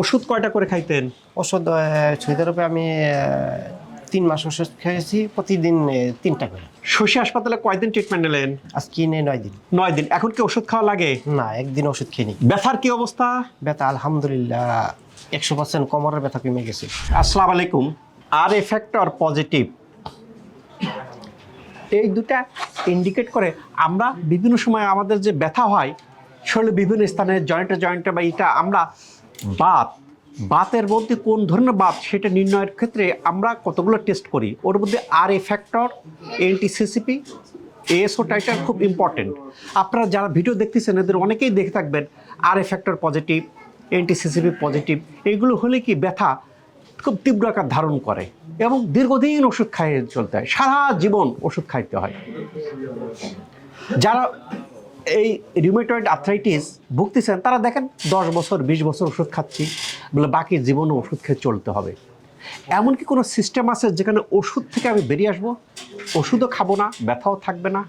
ওষুধ কয়টা করে খাইতেন? ওষুধ আরবে আমি তিন মাস ওষুধ খেয়েছি প্রতিদিন তিনটা করে। শশী হাসপাতালে কয়দিন ট্রিটমেন্ট নিলেন? আজকে নেই নয় দিন। নয় দিন। এখন কি ওষুধ খাওয়া লাগে? না একদিন ওষুধ খেয়ে নি। ব্যথার কি অবস্থা? ব্যথা আলহামদুলিল্লাহ একশো পার্সেন্ট কোমরের ব্যথা কমে গেছে। আসসালামু আলাইকুম। আর এফেক্ট এফেক্টর পজিটিভ এই দুটা ইন্ডিকেট করে আমরা বিভিন্ন সময় আমাদের যে ব্যথা হয় শরীরে বিভিন্ন স্থানে জয়েন্টে জয়েন্টে বা এটা আমরা বাত, বাতের মধ্যে কোন ধরনের বাত সেটা নির্ণয়ের ক্ষেত্রে আমরা কতগুলো টেস্ট করি? ওর মধ্যে R A factor anti CCP ASO titre খুব ইম্পর্টেন্ট আপনারা যারা ভিডিও দেখতেছেন, এদের অনেকেই দেখে থাকবেন R A factor positive anti CCP positive এইগুলো হলে কি ব্যথা খুব তীব্র আকার ধারণ করে এবং দীর্ঘদিন ওষুধ খাইয়ে চলতে হয়। সারা জীবন ওষুধ খাইতে হয়। যারা এই রিউমেটয়েড আর্থ্রাইটিস ভুগতেছেন, তারা দেখেন দশ বছর, বিশ বছর ওষুধ খাচ্ছি, বলে বাকি জীবনও ওষুধ খেয়ে চলতে হবে। এমন কি কোনো সিস্টেম আছে যেখানে ওষুধ থেকে আমি বেরিয়ে আসব, ওষুধও খাব না, ব্যথাও থাকবে না।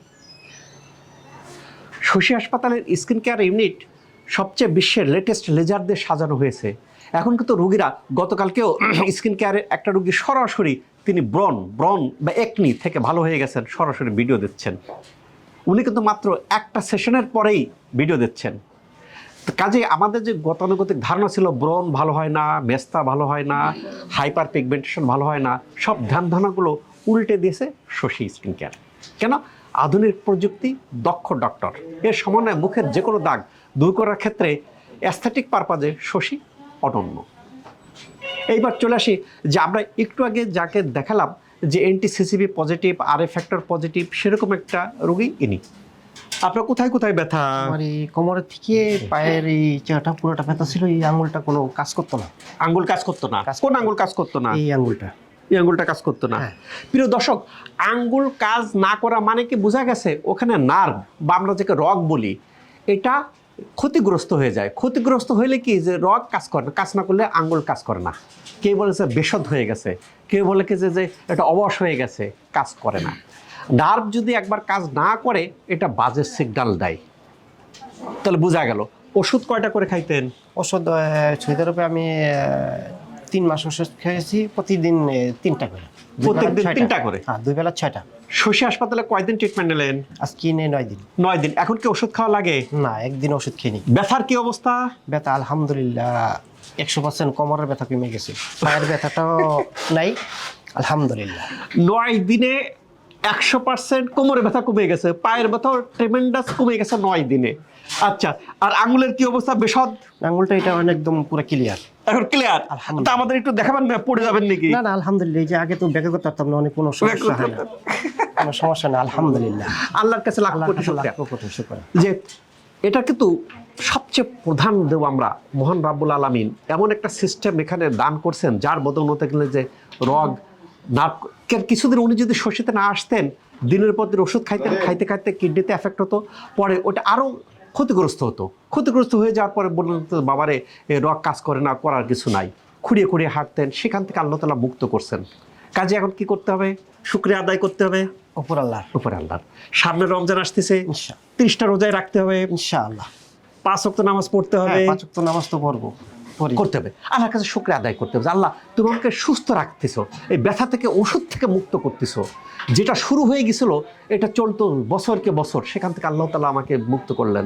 শশী হাসপাতালের স্কিন কেয়ার ইউনিট সবচেয়ে বিশ্বের লেটেস্ট লেজার দিয়ে সাজানো হয়েছে। এখন কিন্তু রুগীরা, গতকালকেও স্কিন কেয়ারের একটা রুগী সরাসরি তিনি ব্রন ব্রন বা একনি থেকে ভালো হয়ে গেছেন, সরাসরি ভিডিও দিচ্ছেন। উনি কিন্তু মাত্র একটা সেশনের পরেই ভিডিও দিচ্ছেন। কাজে আমাদের যে গতানুগতিক ধারণা ছিল ব্রন ভালো হয় না, মেস্তা ভালো হয় না হাইপার পিগমেন্টেশন ভালো হয় না, সব ধ্যান ধারণাগুলো উল্টে দিয়েছে শশী স্কিন কেয়ার। কেন? আধুনিক প্রযুক্তি, দক্ষ ডক্টর এর সমন্বয়ে মুখের যে কোনো দাগ দূর করার ক্ষেত্রে অ্যাস্থেটিক পারপাজে শশী অনন্য। এইবার চলে আসি যে আমরা একটু আগে যাকে দেখালাম যে anti CCP positive R factor positive সেরকম একটা রোগী ইনি। আপনার কোথায় কোথায় ব্যথা? আমার এই কোমরের থেকে পায়ের এই চেহারাটা পুরোটা ব্যথা ছিল এই আঙুলটা কোনো কাজ করতো না। আঙ্গুল কাজ করতো না? কোন আঙ্গুল কাজ করতো না? এই আঙুলটা। এই আঙ্গুলটা কাজ করতো না। হ্যাঁ। প্রিয় দর্শক আঙ্গুল কাজ না করা মানে কি বোঝা গেছে? ওখানে নার্ভ বা আমরা যাকে রগ বলি এটা ক্ষতিগ্রস্ত হয়ে যায়। ক্ষতিগ্রস্ত হইলে কি? যে রগ কাজ করে না, কাজ না করলে আঙ্গুল কাজ করে না। কেউ বলে যে বেসদ হয়ে গেছে। কেউ বলে কি যে এটা অবশ হয়ে গেছে, কাজ করে না। নার্ভ যদি একবার কাজ না করে, এটা বাজে সিগনাল দেয়। তাহলে বোঝা গেল। ওষুধ কয়টা করে খাইতেন? ওষুধ ছুঁতে রূপে আমি তিন মাস ওষুধ খেয়েছি প্রতিদিন তিনটা করে। প্রত্যেকদিন তিনটা করে? হ্যাঁ দুই বেলা ছয়টা। শশী হাসপাতালে কয়দিন ট্রিটমেন্ট নিলেন? আজকে নেই নয় দিন। নয় দিন। এখন কি ওষুধ খাওয়া লাগে? না একদিন ওষুধ খেয়ে নি ব্যথার কি অবস্থা? ব্যথা আলহামদুলিল্লাহ একশো পার্সেন্ট কোমরের ব্যথা কমে গেছে। পায়ের ব্যথাটাও নাই আলহামদুলিল্লাহ। নয় দিনে একশো পার্সেন্ট কোমরে ব্যথা কমে গেছে পায়ের ব্যথাও ট্রেমেন্ডাস কমে গেছে নয় দিনে। আচ্ছা আর আঙুলের কি অবস্থা? বেসদ আঙুলটা এটা একদম পুরো ক্লিয়ার এখন ক্লিয়ার তা আমাদের একটু দেখাবেন না পড়ে যাবেন নাকি? না না আলহামদুলিল্লাহ এই যে আগে তো ব্যাগে করতে পারতাম না অনেক কোনো সমস্যা হয় না। কোনো সমস্যা নেই আলহামদুলিল্লাহ। আল্লাহর কাছে লাখ কোটি শুকরিয়া। শুকর যে এটা কিন্তু সবচেয়ে প্রধান দেব আমরা মহান রাব্বুল আলামিন এমন একটা সিস্টেম এখানে দান করছেন যার বদৌলতে গেলে যে রগ না কিছুদিন উনি যদি শশীতে না আসতেন দিনের পর দিন ওষুধ খাইতেন খাইতে খাইতে কিডনিতে এফেক্ট হতো পরে ওটা আরও ক্ষতিগ্রস্ত হতো। ক্ষতিগ্রস্ত হয়ে যাওয়ার পরে বললেন তো বাবারে রক কাজ করে না করার কিছু নাই। খুঁড়িয়ে খুঁড়িয়ে হাঁটতেন। সেখান থেকে আল্লাহ তালা মুক্ত করছেন। কাজে এখন কি করতে হবে? শুক্রিয়া আদায় করতে হবে। উপর আল্লাহ উপর আল্লাহ সামনে রমজান আসতেছে। তিরিশটা রোজায় রাখতে হবে। ইনশাআল্লাহ। পাঁচ অক্ত নামাজ পড়তে হবে। হ্যাঁ পাঁচ অক্ত নামাজ তো পড়ব। পড়ি করতে হবে। আল্লাহর কাছে শুক্রিয়া আদায় করতে হবে আল্লাহ, তুমি আমাকে সুস্থ রাখতেছো, এই ব্যথা থেকে ওষুধ থেকে মুক্ত করতেছো। যেটা শুরু হয়ে গেছিল, এটা চলতো বছরকে বছর। সেখান থেকে আল্লাহ তালা আমাকে মুক্ত করলেন।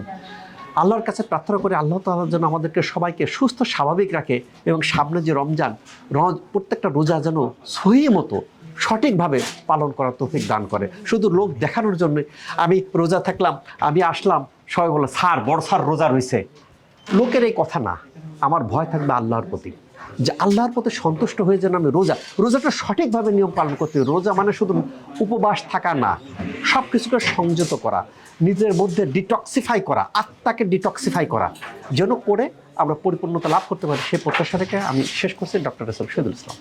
আল্লাহর কাছে প্রার্থনা করে, আল্লাহ তাআলা জন্য আমাদেরকে সবাইকে সুস্থ, স্বাভাবিক রাখে এবং সামনে যে রমজান রজ প্রত্যেকটা রোজা যেন সহি মতো, সঠিকভাবে পালন করার তৌফিক দান করে। শুধু লোক দেখানোর জন্য, আমি রোজা থাকলাম, আমি আসলাম, সবাই বলে স্যার, বড় স্যার রোজা রয়েছে। লোকের এই কথা না। আমার ভয় থাকবে আল্লাহর প্রতি। যে আল্লাহর প্রতি সন্তুষ্ট হয়ে যেন আমি রোজা, রোজাটা সঠিকভাবে নিয়ম পালন করতে। রোজা মানে শুধু উপবাস থাকা না সব কিছুকে সংযত করা, নিজের মধ্যে ডিটক্সিফাই করা, আত্মাকে ডিটক্সিফাই করা, যেন করে আমরা পরিপূর্ণতা লাভ করতে পারি। সেই প্রত্যাশা থেকে আমি শেষ করছি, ডক্টর রসুল শহীদুল ইসলাম।